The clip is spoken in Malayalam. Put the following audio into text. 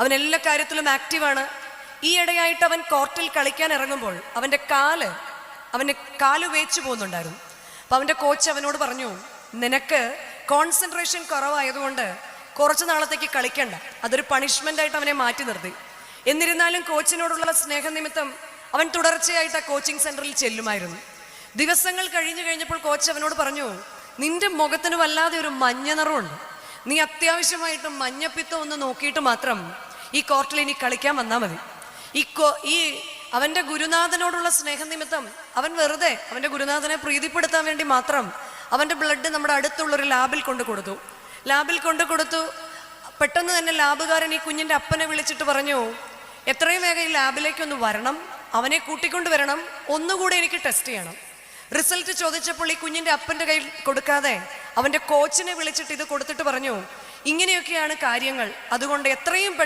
അവൻ എല്ലാ കാര്യത്തിലും ആക്റ്റീവാണ്. ഈ ഇടയായിട്ട് അവൻ കോർട്ടിൽ കളിക്കാൻ ഇറങ്ങുമ്പോൾ അവന്റെ കാൽ അവന് കാൽ വേച്ചു പോകുന്നുണ്ടായിരുന്നു. അപ്പം അവന്റെ കോച്ച് അവനോട് പറഞ്ഞു നിനക്ക് കോൺസെൻട്രേഷൻ കുറവായതുകൊണ്ട് കുറച്ച് നാളത്തേക്ക് കളിക്കണ്ട. അതൊരു പണിഷ്മെന്റ് ആയിട്ട് അവനെ മാറ്റി നിർത്തി. എന്നിരുന്നാലും കോച്ചിനോടുള്ള സ്നേഹനിമിത്തം അവൻ തുടർച്ചയായിട്ട് ആ കോച്ചിങ് സെന്ററിൽ ചെല്ലുമായിരുന്നു. ദിവസങ്ങൾ കഴിഞ്ഞു കഴിഞ്ഞപ്പോൾ കോച്ച് അവനോട് പറഞ്ഞു നിന്റെ മുഖത്തിന് വല്ലാതെ ഒരു മഞ്ഞ നിറമുണ്ട് നീ അത്യാവശ്യമായിട്ട് മഞ്ഞപ്പിത്തം ഒന്ന് നോക്കിയിട്ട് മാത്രം ഈ കോർട്ടിൽ ഇനി കളിക്കാൻ വന്നാൽ മതി. ഈ കോ ഈ അവന്റെ ഗുരുനാഥനോടുള്ള സ്നേഹനിമിത്തം അവൻ വെറുതെ അവന്റെ ഗുരുനാഥനെ പ്രീതിപ്പെടുത്താൻ വേണ്ടി മാത്രം അവന്റെ ബ്ലഡ് നമ്മുടെ അടുത്തുള്ള ഒരു ലാബിൽ കൊണ്ട് കൊടുത്തു. ലാബിൽ കൊണ്ട് കൊടുത്തു. പെട്ടെന്ന് തന്നെ ലാബുകാരൻ ഈ കുഞ്ഞിന്റെ അപ്പനെ വിളിച്ചിട്ട് പറഞ്ഞു എത്രയും വേഗം ഈ ലാബിലേക്കൊന്ന് വരണം. അവനെ കൂട്ടിക്കൊണ്ട് വരണം. ഒന്നുകൂടെ എനിക്ക് ടെസ്റ്റ് ചെയ്യണം. റിസൾട്ട് ചോദിച്ചപ്പോൾ ഈ കുഞ്ഞിന്റെ അപ്പന്റെ കയ്യിൽ കൊടുക്കാതെ അവന്റെ കോച്ചിനെ വിളിച്ചിട്ട് ഇത് കൊടുത്തിട്ട് പറഞ്ഞു ഇങ്ങനെയൊക്കെയാണ് കാര്യങ്ങൾ. അതുകൊണ്ട് എത്രയും